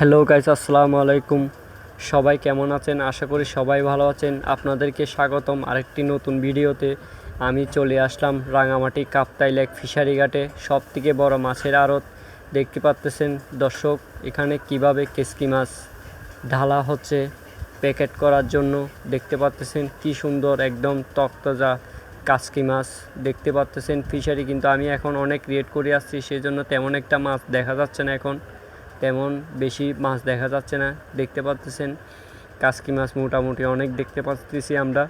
Hello guys, আসসালামু আলাইকুম। সবাই কেমন আছেন? আশা করি সবাই ভালো আছেন। আপনাদেরকে স্বাগতম আরেকটি নতুন ভিডিওতে। আমি চলে আসলাম রাঙামাটি কাপ্তাই লেক ফিশারি ঘাটে সব থেকে বড় মাছের আড়ত। দেখতে পাচ্তেছেন দর্শক, এখানে কীভাবে কেসকি মাছ ঢালা হচ্ছে প্যাকেট করার জন্য। দেখতে পাচ্তেছেন কি সুন্দর একদম তক্তজা কাসকি মাছ। দেখতে পাচ্তেছেন ফিশারি, কিন্তু আমি এখন অনেক রেট করে আসছি, সেজন্য তেমন একটা মাছ দেখা যাচ্ছে না এখন। তেমন বেশি মাছ দেখা যাচ্ছে না, দেখতে পাচ্তেছেন। কাসকি মাছ মোটামুটি অনেক দেখতে পাচ্তেছি আমরা।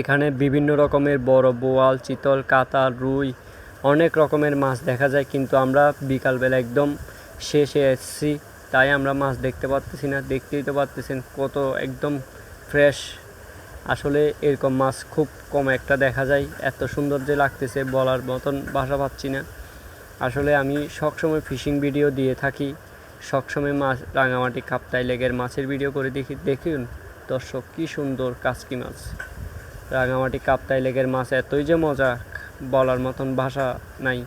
এখানে বিভিন্ন রকমের বড় বোয়াল, চিতল কাতা রুই, অনেক রকমের মাছ দেখা যায়, কিন্তু আমরা বিকালবেলা একদম শেষে এসেছি, তাই আমরা মাছ দেখতে পাচ্তেছি না, দেখতেই তো পাচ্তেছেন কত একদম ফ্রেশ। আসলে এরকম মাছ খুব কম একটা দেখা যায়, এত সুন্দর যে লাগতেছে বলার মতন ভাষা পাচ্ছি না। আসলে আমি সবসময় ফিশিং ভিডিও দিয়ে থাকি সবসময় মাছ, রাঙামাটি কাপ্তাই লেগের মাছের ভিডিও করে দেখি দেখুন। দর্শক, কি সুন্দর কাসকি মাছ। রাঙামাটি কাপ্তাই লেগের মাছ এতই যে মজা বলার মতন ভাষা নাই।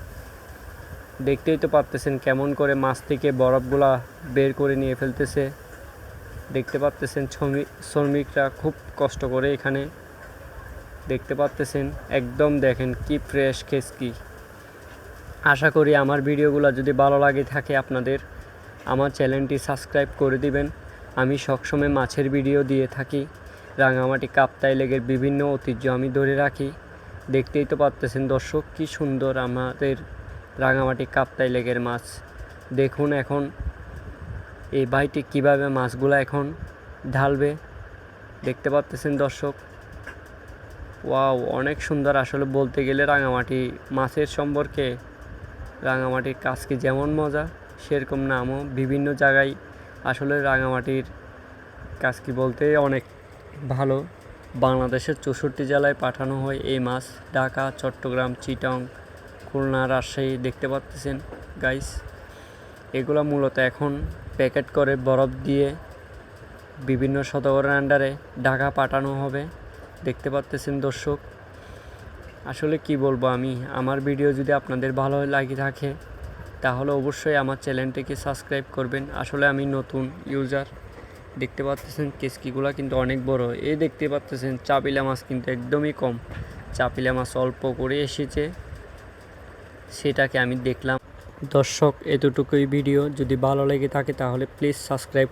দেখতেই তো পারতেছেন কেমন করে মাছ থেকে বরফগুলা বের করে নিয়ে ফেলতেছে। দেখতে শ্রমিক শ্রমিকরা খুব কষ্ট করে এখানে। দেখতে পাচ্তেছেন একদম দেখেন কি ফ্রেশ খেসকি আশা করি আমার ভিডিওগুলো যদি ভালো লাগে থাকে আপনাদের আমার চ্যানেলটি সাবস্ক্রাইব করে দিবেন। আমি সবসময় মাছের ভিডিও দিয়ে থাকি। রাঙামাটি কাপ্তাই লেগের বিভিন্ন ঐতিহ্য আমি ধরে রাখি। দেখতেই তো পারতেছেন দর্শক, কি সুন্দর আমাদের রাঙামাটি কাপ্তাই লেগের মাছ। দেখুন এখন এই ভাইটি কীভাবে মাছগুলো এখন ঢালবে। দেখতে পাচ্তেছেন দর্শক। ওয়াও, অনেক সুন্দর আসলে বলতে গেলে রাঙামাটি মাছের সম্পর্কে। রাঙামাটির কাজ কি যেমন মজা। সেরকম নামও বিভিন্ন জায়গায় আসলে রাঙামাটির কাজ কি বলতে অনেক ভালো। বাংলাদেশের চৌষট্টি জেলায় পাঠানো হয় এই মাছ। ঢাকা, চট্টগ্রাম, চিটং, খুলনা, রাজশাহী দেখতে পাচ্ছেন গাইস এগুলো মূলত এখন প্যাকেট করে বরফ দিয়ে বিভিন্ন শতকরের আন্ডারে ঢাকা পাঠানো হবে। দেখতে পাচ্তেছেন দর্শক। আসলে কি বলব আমি? আমার ভিডিও যদি আপনাদের ভালো লাগে থাকে তাহলে অবশ্যই আমার চ্যানেলটিকে সাবস্ক্রাইব করবেন। আসলে আমি নতুন ইউজার দেখতে পাচ্তেছেন, কেসকিগুলো কিন্তু অনেক বড়। এই দেখতে পাচ্তেছেন, চাপিলা মাছ কিন্তু একদমই কম। চাপিলা মাছ অল্প করে এসেছে, সেটাকে আমি দেখলাম। দর্শক, এতটুকুই ভিডিও। যদি ভালো লেগে থাকে তাহলে প্লিজ সাবস্ক্রাইব